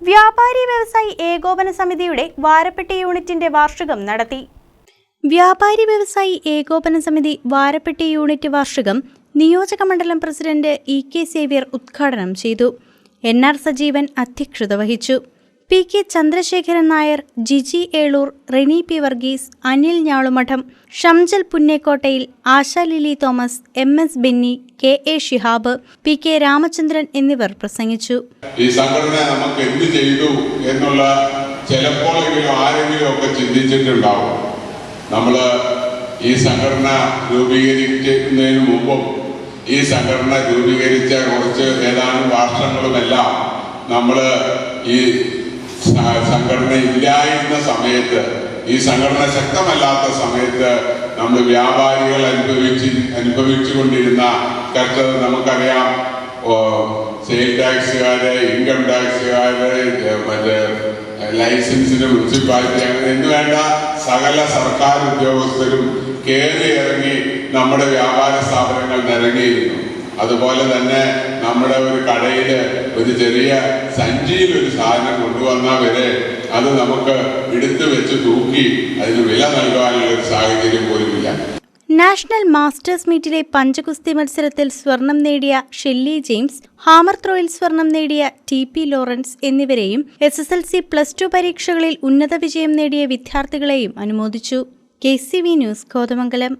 വ്യാപാരി വ്യവസായി ഏകോപന സമിതിയുടെ വാരപ്പെട്ടി യൂണിറ്റിന്റെ വാർഷികം നടത്തി. വ്യാപാരി വ്യവസായി ഏകോപന സമിതി വാരപ്പെട്ടി യൂണിറ്റ് വാർഷികം നിയോജക മണ്ഡലം പ്രസിഡന്റ് ഇ കെ സേവ്യർ ഉദ്ഘാടനം ചെയ്തു. എൻ ആർ സജീവൻ അധ്യക്ഷത വഹിച്ചു. P K Chandrasekharan Nair Jiji Eloor Reni P Varghese Anil Njalumadham Shamjal പുന്നേക്കോട്ടയിൽ Asha Lily Thomas M S Benny K A Shihab P K Ramachandran എന്നിവർ പ്രസംഗിച്ചു. ഈ സംഘടന നമുക്ക് എന്ത് ചെയ്തു എന്നുള്ള ചിലപ്പോഴെങ്കിലും ആരെങ്കിലും ഒക്കെ ചിന്തിച്ചിട്ടുണ്ടാവും. നമ്മൾ ഈ സംഘടന രൂപീകരിക്കുന്നതിന് മുമ്പും ഈ സംഘടന രൂപീകരിച്ച കുറച്ച് ഏതാനും വർഷങ്ങളുമെല്ലാം നമ്മൾ ഈ സംഘടന ഇല്ലായിരുന്ന സമയത്ത് ഈ സംഘടന ശക്തമല്ലാത്ത സമയത്ത് നമ്മൾ വ്യാപാരികൾ അനുഭവിച്ച് അനുഭവിച്ചുകൊണ്ടിരുന്ന കർഷകർ നമുക്കറിയാം. സെയിൽ ടാക്സുകാര് ഇൻകം ടാക്സുകാര് മറ്റേ ലൈസൻസിന് മുനിസിപ്പാലിറ്റി അങ്ങനെ എന്ന് വേണ്ട സകല സർക്കാർ ഉദ്യോഗസ്ഥരും കയറി ഇറങ്ങി നമ്മുടെ വ്യാപാര സ്ഥാപനങ്ങൾ നിരങ്ങിയിരുന്നു. അതുപോലെ തന്നെ നമ്മുടെ ഒരു കടയിൽ ഒരു ചെറിയ സഞ്ചിയിൽ ഒരു സാധനം കൊണ്ടുവന്നാൽ വരെ അത് നമുക്ക് എടുത്തു വെച്ച് തൂക്കി അതിന് വില നൽകാനുള്ള ഒരു സാഹചര്യം പോലുമില്ല നാഷണൽ മാസ്റ്റേഴ്സ് മീറ്റിലെ പഞ്ചഗുസ്തി മത്സരത്തിൽ സ്വർണം നേടിയ ഷെല്ലി ജെയിംസ് ഹാമർ ത്രോയിൽ സ്വർണം നേടിയ ടി പി ലോറൻസ് എന്നിവരെയും S S L C plus two പരീക്ഷകളിൽ ഉന്നത വിജയം നേടിയ വിദ്യാർത്ഥികളെയും അനുമോദിച്ചു. K C V news Kothamangalam.